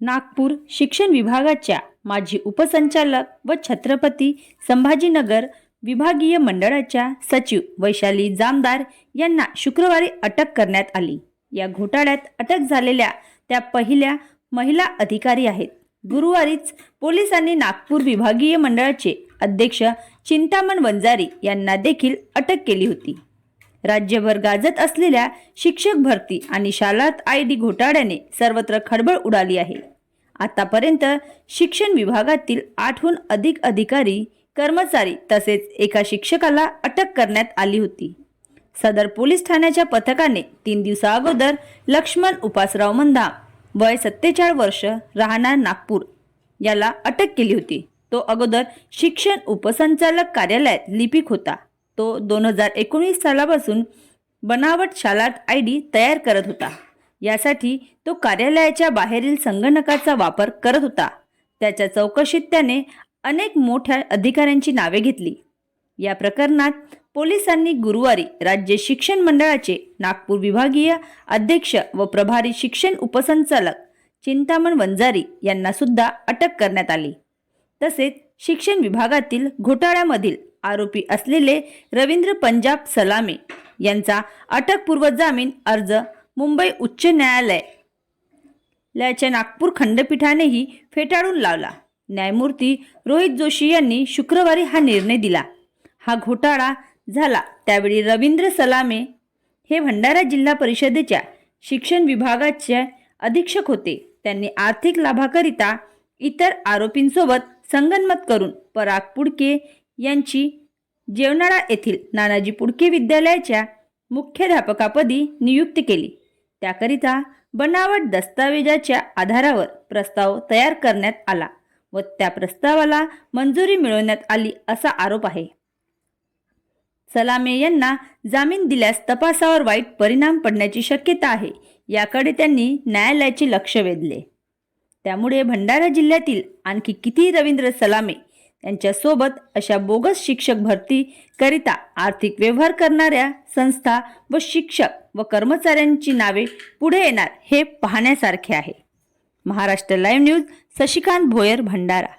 नागपूर शिक्षण विभागाच्या माजी उपसंचालक व छत्रपती संभाजीनगर विभागीय मंडळाच्या सचिव वैशाली जामदार यांना शुक्रवारी अटक करण्यात आली. या घोटाळ्यात अटक झालेल्या त्या पहिल्या महिला अधिकारी आहेत. गुरुवारीच पोलिसांनी नागपूर विभागीय मंडळाचे अध्यक्ष चिंतामण वंजारी यांना देखील अटक केली होती. राज्यभर गाजत असलेल्या शिक्षक भरती आणि शालात आय डी घोटाळ्याने सर्वत्र खळबळ उडाली आहे. आतापर्यंत शिक्षण विभागातील आठहून अधिक अधिकारी कर्मचारी तसेच एका शिक्षकाला अटक करण्यात आली होती. सदर पोलीस ठाण्याच्या पथकाने तीन दिवसा अगोदर लक्ष्मण उपासराव मंदा वय सत्तेचाळ वर्ष राहणार नागपूर याला अटक केली होती. तो अगोदर शिक्षण उपसंचालक कार्यालयात लिपिक होता. तो दोन हजार एकोणीस सालापासून बनावट शालात आय डी तयार करत होता. यासाठी तो कार्यालयाच्या बाहेरील संगणकाचा वापर करत होता. त्याच्या चौकशीत त्याने अनेक मोठ्या अधिकाऱ्यांची नावे घेतली. या प्रकरणात पोलिसांनी गुरुवारी राज्य शिक्षण मंडळाचे नागपूर विभागीय अध्यक्ष व प्रभारी शिक्षण उपसंचालक चिंतामण वंजारी यांना सुद्धा अटक करण्यात आली. तसेच शिक्षण विभागातील घोटाळ्यामधील आरोपी असलेले रवींद्र पंजाब सलामे यांचा अटकपूर्व जामीन अर्ज मुंबई उच्च न्यायालयाच्या नागपूर खंडपीठानेही फेटाळून लावला. न्यायमूर्ती रोहित जोशी यांनी शुक्रवारी हा निर्णय दिला. हा घोटाळा झाला. त्यावेळी रवींद्र सलामे हे भंडारा जिल्हा परिषदेच्या शिक्षण विभागाचे अधीक्षक होते. त्यांनी आर्थिक लाभाकरिता इतर आरोपींसोबत संगनमत करून पराग पुडके यांची जेवणाळा येथील नानाजी पुडके विद्यालयाच्या मुख्याध्यापकापदी नियुक्ती केली. त्याकरिता बनावट दस्तावेजाच्या आधारावर प्रस्ताव तयार करण्यात आला व त्या प्रस्तावाला मंजुरी मिळवण्यात आली असा आरोप आहे. सलामे यांना जामीन दिल्यास तपासावर वाईट परिणाम पडण्याची शक्यता आहे याकडे त्यांनी न्यायालयाचे लक्ष वेधले. त्यामुळे भंडारा जिल्ह्यातील आणखी किती रवींद्र सलामे त्यांच्यासोबत अशा बोगस शिक्षक भरतीकरिता आर्थिक व्यवहार करणाऱ्या संस्था व शिक्षक व कर्मचाऱ्यांची नावे पुढे येणार हे पाहण्यासारखे आहे. Maharashtra live news Shashikant Bhoyar Bhandara.